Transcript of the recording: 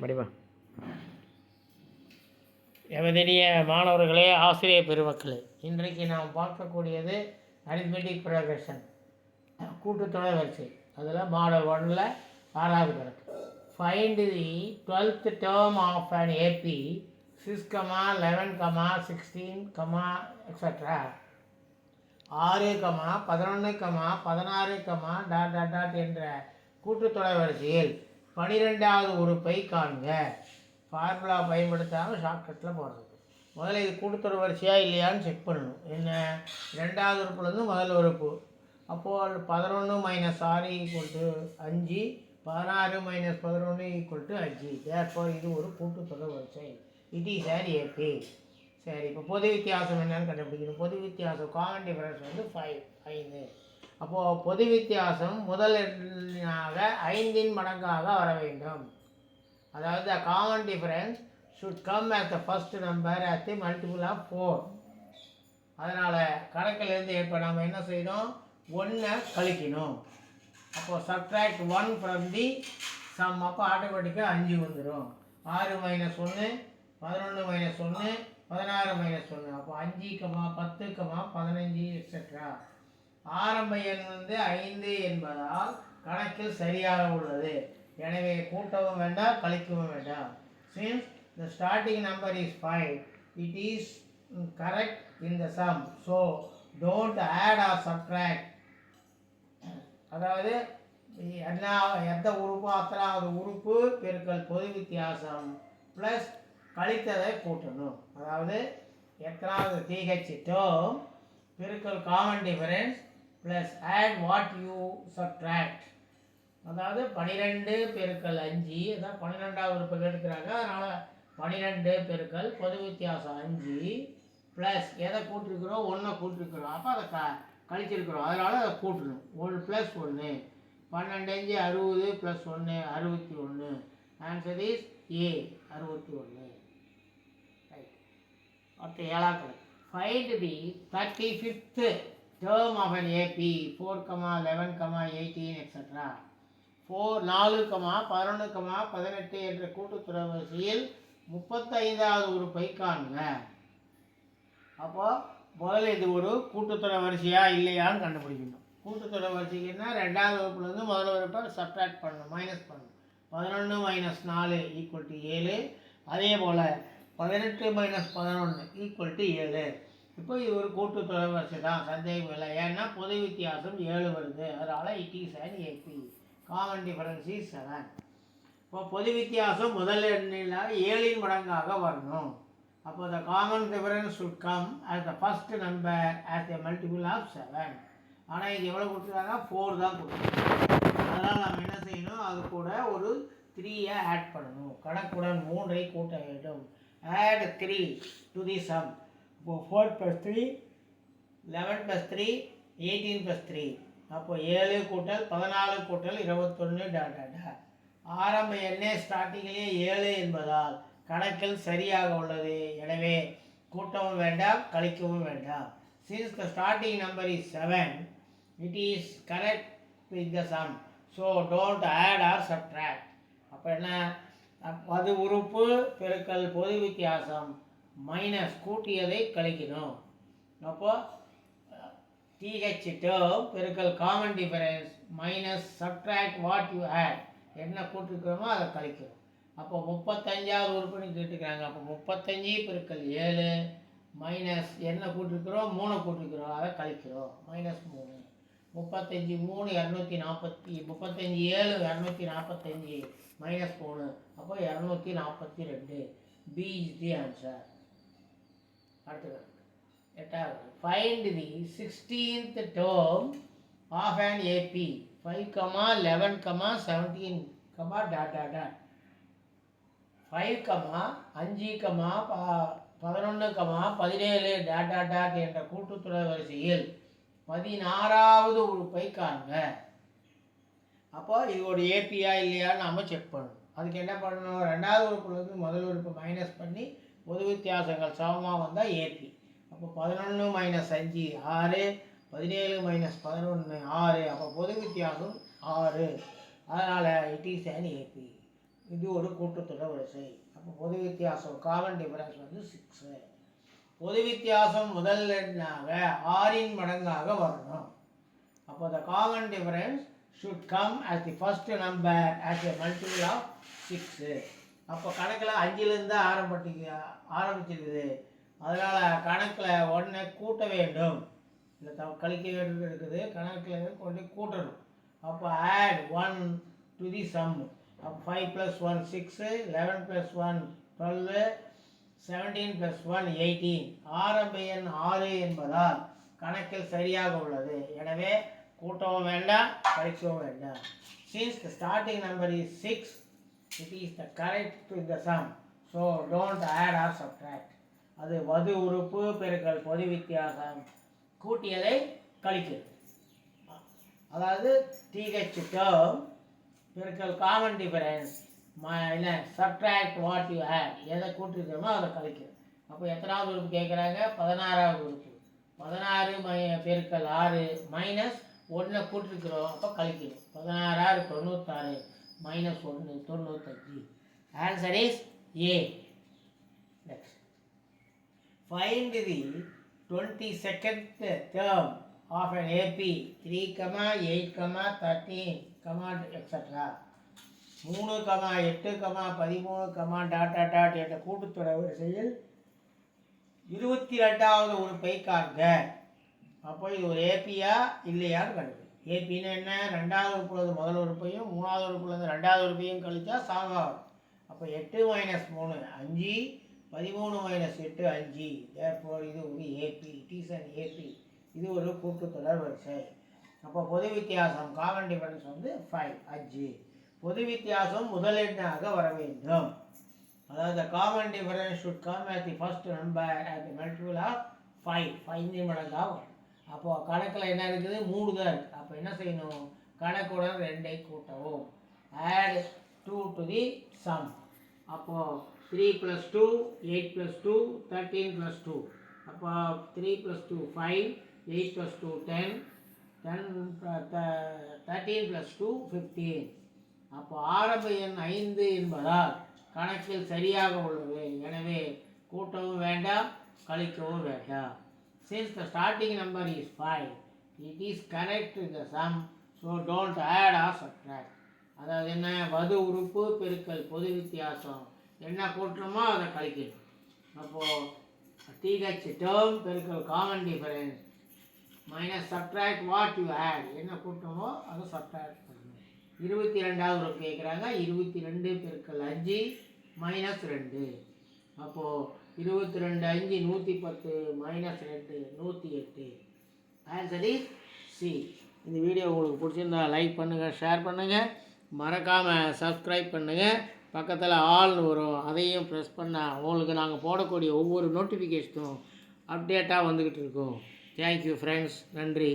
படிமா எமதினிய மாணவர்களே ஆசிரியர் பெருமக்களே இன்றைக்கு நாம் பார்க்கக்கூடியது அரித்மெட்டிக் ப்ரோக்ரஷன் கூட்டுத்தொடர் வரிசை. அதில் மாடல் ஒன்னில் ஆறாவது கணக்கு find the twelfth term of an AP six comma eleven comma sixteen comma extra ஆறு கமா பதினொன்று கமா பதினாறு கமா டாட் டாட் டாட் என்ற கூட்டுத்தொடர் வரிசையில் பனிரெண்டாவது உறுப்பை காண்க ஃபார்முலா பயன்படுத்தாமல் ஷார்ட்கட்டில் போடுறது முதல்ல இது கூட்டுத்தொடர் வரிசையா இல்லையான்னு செக் பண்ணணும். என்ன? ரெண்டாவது உறுப்புலேருந்து முதல் உறுப்பு. அப்போது பதினொன்று மைனஸ் ஆறு ஈக்குவல் டு அஞ்சு பதினாறு மைனஸ் பதினொன்று ஈக்குவல் டு அஞ்சு. தேர்ஃபோர் இது ஒரு கூட்டுத்தொடர் வரிசை. இட் இஸ் ஆர் ஏபி சரி இப்போ பொது வித்தியாசம் என்னன்னு கண்டுபிடிக்கணும். பொது வித்தியாசம் காமன் டிஃபரன்ஸ் வந்து ஃபைவ் ஐந்து அப்போது பொது வித்தியாசம் முதல் எண்ணாக ஐந்தின் மடங்காக வர வேண்டும். அதாவது the common difference should come at the first number at the multiple of four அதனால் கணக்கிலேருந்து இப்போ நம்ம என்ன செய்யணும் ஒன்றை கழிக்கணும். அப்போது subtract one from the sum அப்போ ஆட்டோமேட்டிக்காக அஞ்சு வந்துடும் ஆறு மைனஸ் ஒன்று பதினொன்று மைனஸ் ஒன்று பதினாறு மைனஸ் ஒன்று அப்போ அஞ்சு கமா பத்து கமா பதினஞ்சு எக்ஸெட்ரா ஆரம்ப எண் வந்து ஐந்து என்பதால் கணக்கில் சரியாக உள்ளது. எனவே கூட்டவும் வேண்டாம் கழிக்கவும் வேண்டாம். Since the starting number is five it is correct in the sum so don't add or subtract அதாவது எல்லா எந்த உறுப்போ அத்தனாவது உறுப்பு பெருக்கல் பொது வித்தியாசம் ப்ளஸ் கழித்ததை கூட்டணும். அதாவது எத்தனாவது டிஹெச் பெருக்கள் பெருக்கல் common difference plus add what you subtract அதாவது பன்னிரெண்டு பெருக்கள் அஞ்சு அதான் பன்னிரெண்டாவது உறுப்பு எடுக்கிறாங்க. அதனால் பன்னிரெண்டு பெருக்கள் பொது வித்தியாசம் அஞ்சு ப்ளஸ் எதை கூட்டிருக்கிறோம்? ஒன்றை கூட்டிருக்கிறோம். அப்போ அதை க கழிச்சிருக்கிறோம். அதனால் அதை கூட்டணும். ஒன்று ப்ளஸ் ஒன்று பன்னெண்டு அஞ்சு அறுபது ப்ளஸ் ஒன்று அறுபத்தி ஒன்று ஆன்சர் இஸ் ஏ அறுபத்தி ஒன்று ரைட் ஓகே ஏழாம் கணக்கு. Find the thirty fifth term of an AP four comma eleven comma eighteen extra four நாலு கமா பதினொன்று கமா பதினெட்டு என்ற கூட்டுத்துறை வரிசையில் முப்பத்தைந்தாவது உறுப்பை பைக்கானுங்க அப்போ முதல்ல இது ஒரு கூட்டுத்துறை வரிசையா இல்லையான்னு கண்டுபிடிக்கணும். கூட்டுத்துறை வரிசைக்குன்னா ரெண்டாவது வகுப்புலேருந்து முதல் வகுப்பை சப்ட்ராக்ட் பண்ணணும் மைனஸ் பண்ணணும். பதினொன்று மைனஸ் நாலு ஈக்குவல் டு ஏழு. அதே போல் பதினெட்டு மைனஸ் பதினொன்று ஈக்குவல் டு ஏழு. இப்போ இது ஒரு கூட்டு வரிசை தான் சந்தேகம் இல்லை. ஏன்னா பொது வித்தியாசம் ஏழு வருது. அதனால் it is and AP common difference is seven இப்போ பொது வித்தியாசம் முதல் எண்ணில் ஏழின் மடங்காக வரணும். அப்போ the common difference should come as the first number as the multiple of seven ஆனால் இது எவ்வளோ கொடுத்துருக்காங்க? ஃபோர் தான் கொடுத்துருக்காங்க. அதனால் நம்ம என்ன செய்யணும்? அது கூட ஒரு த்ரீயை ஆட் பண்ணணும். கணக்குடன் மூன்றை கூட்ட வேண்டும். Add three to the sum four plus three eleven plus three eighteen plus three அப்போ ஏழு கூட்டல் பதினாலு கூட்டல் இருபத்தொன்று டாடாடா ஆரம்ப எண்ணே ஸ்டார்டிங்கிலே ஏழு என்பதால் கணக்கில் சரியாக உள்ளது. எனவே கூட்டவும் வேண்டாம் கழிக்கவும் வேண்டாம். Since the starting number is seven it is correct with the sum so don't add or subtract அப்போ என்ன? அது உறுப்பு பெருக்கல் பொது வித்தியாசம். மைனஸ் கூட்டியதை கழிக்கணும். அப்போ டிஹெச் டேர்ம் பெருக்கல் common difference minus subtract what you add என்ன கூட்டிருக்கிறோமோ அதை கழிக்கிறோம். அப்போ முப்பத்தஞ்சாவது உறுப்புன்னு கேட்டுக்கிறாங்க. அப்போ முப்பத்தஞ்சு பெருக்கல் ஏழு மைனஸ் என்ன கூட்டிருக்கிறோம்? மூணு கூட்டிருக்கிறோம். அதை கழிக்கிறோம். மைனஸ் மூணு. முப்பத்தஞ்சு மூணு இரநூத்தி நாற்பத்தி முப்பத்தஞ்சு ஏழு இரநூத்தி நாற்பத்தஞ்சு மைனஸ் மூணு. அப்போ இரநூத்தி நாற்பத்தி ரெண்டு. பி இஸ் தி ஆன்சர் அடுத்தது எட்டாவது. Find the sixteenth term of and AP five comma eleven comma seventeen comma dot dot dot five comma அஞ்சு கமா ப பதினொன்று கமா பதினேழு டாட் டாட் டாட் என்ற கூட்டுத்தொடர் வரிசையில் பதினாறாவது உறுப்பை காண்க. அப்போ இது ஒரு ஏபியா இல்லையான்னு நாம் செக் பண்ணணும். அதுக்கு என்ன பண்ணணும்? ரெண்டாவது உறுப்புலேருந்து முதல் உறுப்பு மைனஸ் பண்ணி பொது வித்தியாசங்கள். சமமாக வந்தால் ஏபி அப்போ பதினொன்று மைனஸ் அஞ்சு ஆறு பதினேழு மைனஸ் பதினொன்று ஆறு. அப்போ பொது வித்தியாசம் ஆறு. அதனால் இட் இஸ் ஏபி இது ஒரு கூட்டுத்தொடர் வரிசை. அப்போ பொது வித்தியாசம் காமன் டிஃபரன்ஸ் வந்து சிக்ஸு பொது வித்தியாசம் முதல் எண்ணாக ஆறின் மடங்காக வரணும். அப்போ the common difference should come as the first number as a multiple of six அப்போ கணக்கில் அஞ்சிலேருந்து ஆரம்பிட்டு ஆரம்பிச்சிருக்குது. அதனால் கணக்கில் உடனே கூட்ட வேண்டும். இல்லை த கழிக்க வேண்டியது இருக்குது. கணக்கில் கொண்டு கூட்டணும். அப்போ add one to the sum அப்போ five plus one six eleven plus one twelve seventeen plus one eighteen ஆரம்ப எண் ஆறு என்பதால் கணக்கில் சரியாக உள்ளது. எனவே கூட்டவும் வேண்டாம் கழிக்கவும் வேண்டாம். Since the starting number is six it is the correct to இந்த sum so don't add or subtract அது வது உறுப்பு பெருக்கல் பொது வித்தியாசம். கூட்டியதை கழிக்கிறது. அதாவது டிஹெச் டேர்ம் பெருக்கல் காமன் டிஃபரன்ஸ் என்ன சப்ட்ராக்ட் வாட் யூ ஹேட் எதை கூட்டிருக்கிறோமோ அதை கழிக்கிறது. அப்போ எத்தனாவது உறுப்பு கேட்குறாங்க? பதினாறாவது உறுப்பு. பதினாறு மை பெருக்கல் ஆறு மைனஸ் ஒன்றை கூட்டிருக்கிறோம். அப்போ கழிக்கணும் பதினாறாறு மைனஸ் ஒன்று தொண்ணூத்தஞ்சு. Answer is A next Find the 22nd term of an AP 3, comma 8, comma 13, comma extra மூணு கமா எட்டு கமா பதிமூணு கமா டாட் டாட் டாட் என்ற கூட்டுத்தொடர் வரிசையில் இருபத்தி ரெண்டாவது உறுப்பை காண்க. அப்போ இது ஒரு ஏபியா இல்லையான்னு கண்டுபிடி. ஏபின்னு என்ன? ரெண்டாவது உறுப்புலேருந்து முதல் உறுப்பையும் மூணாவது உறுப்புலேருந்து ரெண்டாவது உறுப்பையும் கழித்தா சாங் ஆகும். அப்போ எட்டு மைனஸ் மூணு அஞ்சு பதிமூணு மைனஸ் எட்டு அஞ்சு. தேர்ஃபோர் இது ஒரு ஏபி இட் ஏபி இது ஒரு கூட்டுத்தொடர் வரிசை. அப்போ பொது வித்தியாசம் காமன் டிஃபரன்ஸ் வந்து ஃபைவ் அஞ்சு. பொது வித்தியாசம் முதலெண்ணாக வர வேண்டும். அதாவது common difference should come at the first number at the multiple of five five மடங்காக வரும். அப்போது கணக்கில் என்ன இருக்குது? மூணு தான் இருக்குது அப்போ என்ன செய்யணும்? கணக்குடன் ரெண்டை கூட்டவும். Add two to the sum அப்போது three plus two eight plus two thirteen plus two அப்போ three plus two five eight plus two ten ten thirteen plus two fifteen அப்போ ஆரம்ப எண் ஐந்து என்பதால் கணக்கில் சரியாக உள்ளது. எனவே கூட்டவும் வேண்டாம் கழிக்கவும் வேண்டாம். Since the starting number is 5 it is correct in the sum so don't add or subtract. அதாவது என்ன? வது உறுப்பு பெருக்கல் பொது வித்தியாசம். என்ன கூட்டணுமோ அதை கழிக்கணும். அப்போது டிஹெச் டேர்ம் பெருக்கல் common difference minus subtract what you add என்ன கூட்டணுமோ அதை சப்ட்ராக்ட் பண்ணணும். இருபத்தி ரெண்டாவது ஒரு கேட்குறாங்க இருபத்தி ரெண்டு பெருக்கல் அஞ்சு மைனஸ் ரெண்டு. அப்போது இருபத்தி ரெண்டு அஞ்சு நூற்றி பத்து மைனஸ் ரெண்டு நூற்றி எட்டு. ஆன்சர் இஸ் சி இந்த வீடியோ உங்களுக்கு பிடிச்சிருந்தா லைக் பண்ணுங்கள் ஷேர் பண்ணுங்கள் மறக்காமல் சப்ஸ்கிரைப் பண்ணுங்கள் பக்கத்தில் ஆள்னு வரும். அதையும் ப்ரெஸ் பண்ணால் உங்களுக்கு நாங்கள் போடக்கூடிய ஒவ்வொரு நோட்டிஃபிகேஷனும் அப்டேட்டாக வந்துக்கிட்டு இருக்கோம். தேங்க்யூ ஃப்ரெண்ட்ஸ் நன்றி.